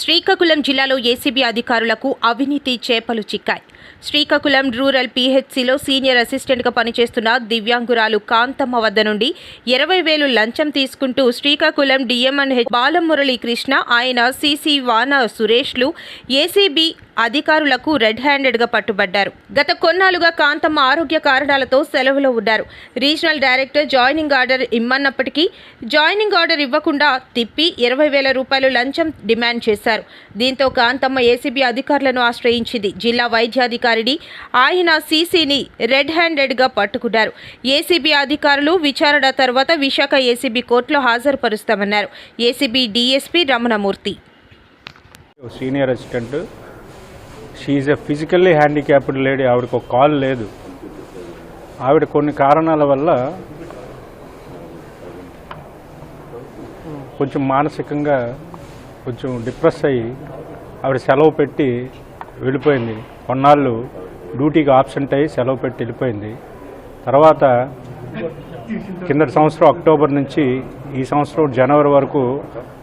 శ్రీకాకుళం జిల్లాలో ఏసీబీ అధికారులకు అవినీతి చేపలు చిక్కాయి. శ్రీకాకుళం రూరల్ పీహెచ్సిలో సీనియర్ అసిస్టెంట్గా పనిచేస్తున్న దివ్యాంగురాలు కాంతమ్మ వద్ద నుండి ఇరవై వేలు లంచం తీసుకుంటూ శ్రీకాకుళం డిఎంఎన్హెచ్ బాలమురళీ కృష్ణ ఆయన సిసి వాన సురేష్లు ఏసీబీ అధికారులకు రెడ్ హ్యాండెడ్గా పట్టుబడ్డారు. గత కొన్నాళ్ళుగా కాంతమ్మ ఆరోగ్య కారణాలతో సెలవులో ఉన్నారు రీజనల్ డైరెక్టర్ జాయినింగ్ ఆర్డర్ ఇమ్మన్నప్పటికీ జాయినింగ్ ఆర్డర్ ఇవ్వకుండా తిప్పి ఇరవై వేల రూపాయలు లంచం డిమాండ్ చేశారు. దీంతో కాంతమ్మ ఏసీబీ అధికారులను ఆశ్రయించింది. జిల్లా వైద్యాధి అధికారిని. ఆయన సీసీని రెడ్ హ్యాండెడ్గా పట్టుకున్నారు. ఏసీబీ అధికారులు విచారణ తర్వాత విశాఖ ఏసీబీ కోర్టులో హాజరుపరుస్తామన్నారు. ACB DSP Ramanamurthy. Senior assistant she is a physically handicapped lady ఆవిడకు ఒక కాల్ లేదు. ఆవిడ కొన్ని కారణాల వల్ల కొంచెం మానసికంగా కొంచెం డిప్రెస్ అయ్యి ఆవిడ సెలవు పెట్టి వెళ్ళిపోయింది. కొన్నాళ్ళు డ్యూటీకి ఆబ్సెంట్ అయ్యి సెలవు పెట్టి వెళ్ళిపోయింది. తర్వాత కిందటి సంవత్సరం అక్టోబర్ నుంచి ఈ సంవత్సరం జనవరి వరకు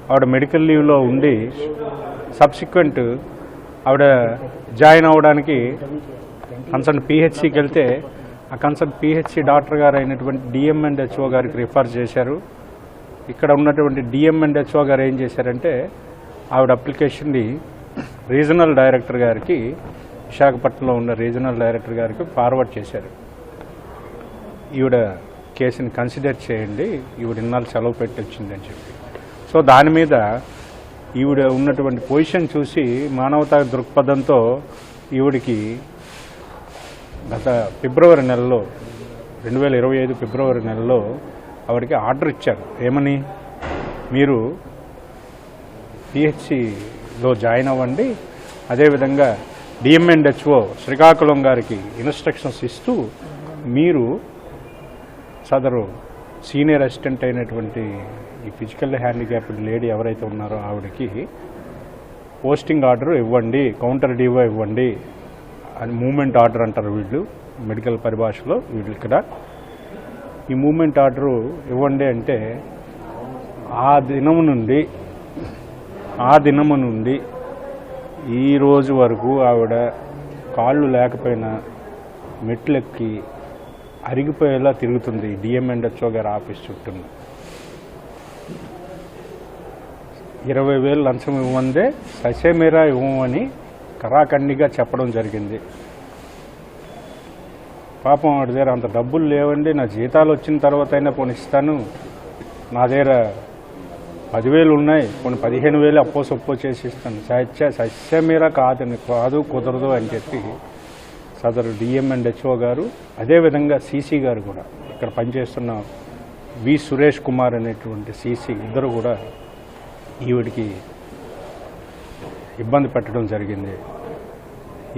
ఆవిడ మెడికల్ లీవ్లో ఉండి సబ్సిక్వెంట్ ఆవిడ జాయిన్ అవ్వడానికి కన్సర్న్ పిహెచ్సికి వెళ్తే ఆ కన్సర్న్ పిహెచ్సి డాక్టర్ గారు అయినటువంటి డిఎంఎన్హెచ్ఓ గారికి రిఫర్ చేశారు. ఇక్కడ ఉన్నటువంటి డిఎంఎన్హెచ్ఓ గారు ఏం చేశారంటే ఆవిడ అప్లికేషన్ని రీజనల్ డైరెక్టర్ గారికి విశాఖపట్నంలో ఉన్న రీజనల్ డైరెక్టర్ గారికి ఫార్వర్డ్ చేశారు. ఈవిడ కేసుని కన్సిడర్ చేయండి ఈవిడ ఇన్నాళ్ళు సెలవు పెట్టి వచ్చిందని చెప్పి. సో దాని మీద ఈవిడ ఉన్నటువంటి పొజిషన్ చూసి మానవతా దృక్పథంతో ఈవిడికి గత ఫిబ్రవరి నెలలో రెండు వేల ఇరవై ఐదు ఫిబ్రవరి నెలలో ఆవిడకి ఆర్డర్ ఇచ్చారు. ఏమని? మీరు పిహెచ్సి లో జాయిన్ అవ్వండి. అదేవిధంగా డిఎంఎన్హెచ్ఓ శ్రీకాకుళం గారికి ఇన్స్ట్రక్షన్స్ ఇస్తూ మీరు సదరు సీనియర్ అసిస్టెంట్ అయినటువంటి ఈ ఫిజికల్ హ్యాండిక్యాప్డ్ లేడీ ఎవరైతే ఉన్నారో ఆవిడకి పోస్టింగ్ ఆర్డర్ ఇవ్వండి కౌంటర్ డివో ఇవ్వండి అని మూమెంట్ ఆర్డర్ అంటారు వీళ్ళు మెడికల్ పరిభాషలో వీళ్ళు ఇక్కడ. ఈ మూమెంట్ ఆర్డరు ఇవ్వండి అంటే ఆ దినం నుండి ఆ దినము నుండి ఈ రోజు వరకు ఆవిడ కాళ్ళు లేకపోయినా మెట్లెక్కి అరిగిపోయేలా తిరుగుతుంది డిఎంఎండ్హెచ్ఓ గారి ఆఫీస్ చుట్టూ ఇరవై వేలు లంచం ఇవ్వందే ససేమేరా ఇవ్వమని కరాఖండిగా చెప్పడం జరిగింది. పాపం వాడి దగ్గర అంత డబ్బులు లేవండి నా జీతాలు వచ్చిన తర్వాత అయినా పోనిస్తాను నా దగ్గర పదివేలు ఉన్నాయి కొన్ని పదిహేను వేలు అప్పో సొప్పో చేసి ఇస్తాను సత్య సస్యమీర కాదని కాదు కుదరదు అని చెప్పి సదరు డిఎం అండ్ హెచ్ఓ గారు అదేవిధంగా సీసీ గారు కూడా ఇక్కడ పనిచేస్తున్న వి సురేష్ కుమార్ అనేటువంటి సీసీ ఇద్దరు కూడా ఈవిడికి ఇబ్బంది పెట్టడం జరిగింది.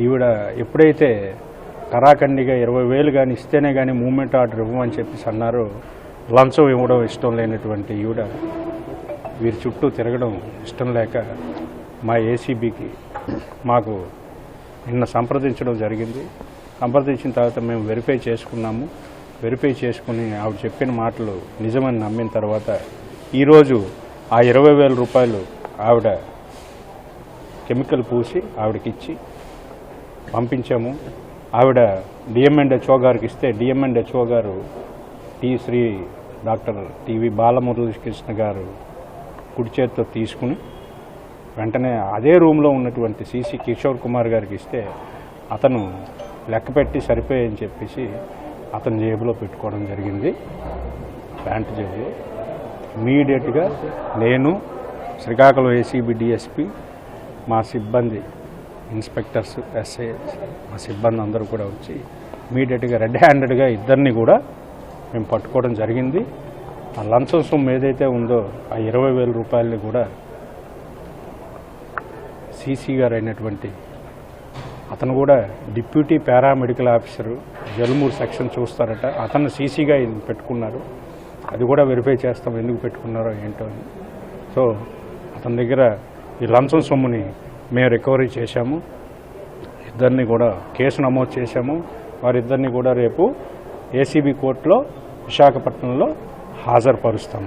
ఈవిడ ఎప్పుడైతే కరాఖండిగా ఇరవై వేలు కానీ ఇస్తేనే కానీ మూమెంట్ ఆర్డర్ ఇవ్వమని చెప్పేసి అన్నారు లంచం ఇవ్వడం ఇష్టం లేనటువంటి ఈవిడ వీరి చుట్టూ తిరగడం ఇష్టం లేక మా ఏసీబీకి మాకు నిన్న సంప్రదించడం జరిగింది. సంప్రదించిన తర్వాత మేము వెరిఫై చేసుకున్నాము. వెరిఫై చేసుకుని ఆవిడ చెప్పిన మాటలు నిజమని నమ్మిన తర్వాత ఈరోజు ఆ ఇరవై వేల రూపాయలు ఆవిడ కెమికల్ పూసి ఆవిడకిచ్చి పంపించాము. ఆవిడ డిఎంఎండ్హెచ్ఓ గారికి ఇస్తే డిఎంఎండ్హెచ్ఓ గారు T Shri doctor TV Balamuralikrishna గారు కుడి చేతితో తీసుకుని వెంటనే అదే రూమ్లో ఉన్నటువంటి సీసీ కిషోర్ కుమార్ గారికి ఇస్తే అతను లెక్క పెట్టి సరిపోయని చెప్పేసి అతని జేబులో పెట్టుకోవడం జరిగింది. ప్యాంటు జేబులో. ఇమీడియట్గా నేను శ్రీకాకుళం ఏసీబీ డిఎస్పి మా సిబ్బంది ఇన్స్పెక్టర్స్ ఎస్ఐ మా సిబ్బంది అందరూ కూడా వచ్చి ఇమీడియట్గా రెడ్ హ్యాండెడ్గా ఇద్దరిని కూడా మేము పట్టుకోవడం జరిగింది. ఆ లంచం సొమ్ము ఏదైతే ఉందో ఆ ఇరవై వేల రూపాయలని కూడా సీసీ గారు అయినటువంటి అతను కూడా deputy paramedical officer Jalumuru section చూస్తారట. అతను సీసీగా పెట్టుకున్నారు. అది కూడా వెరిఫై చేస్తాం. ఎందుకు పెట్టుకున్నారో ఏంటో అని. సో అతని దగ్గర ఈ లంచం సొమ్ముని మేము రికవరీ చేశాము. ఇద్దరిని కూడా కేసు నమోదు చేశాము. వారిద్దరిని కూడా రేపు ఏసీబీ కోర్టులో విశాఖపట్నంలో হাজার পারুস্তাম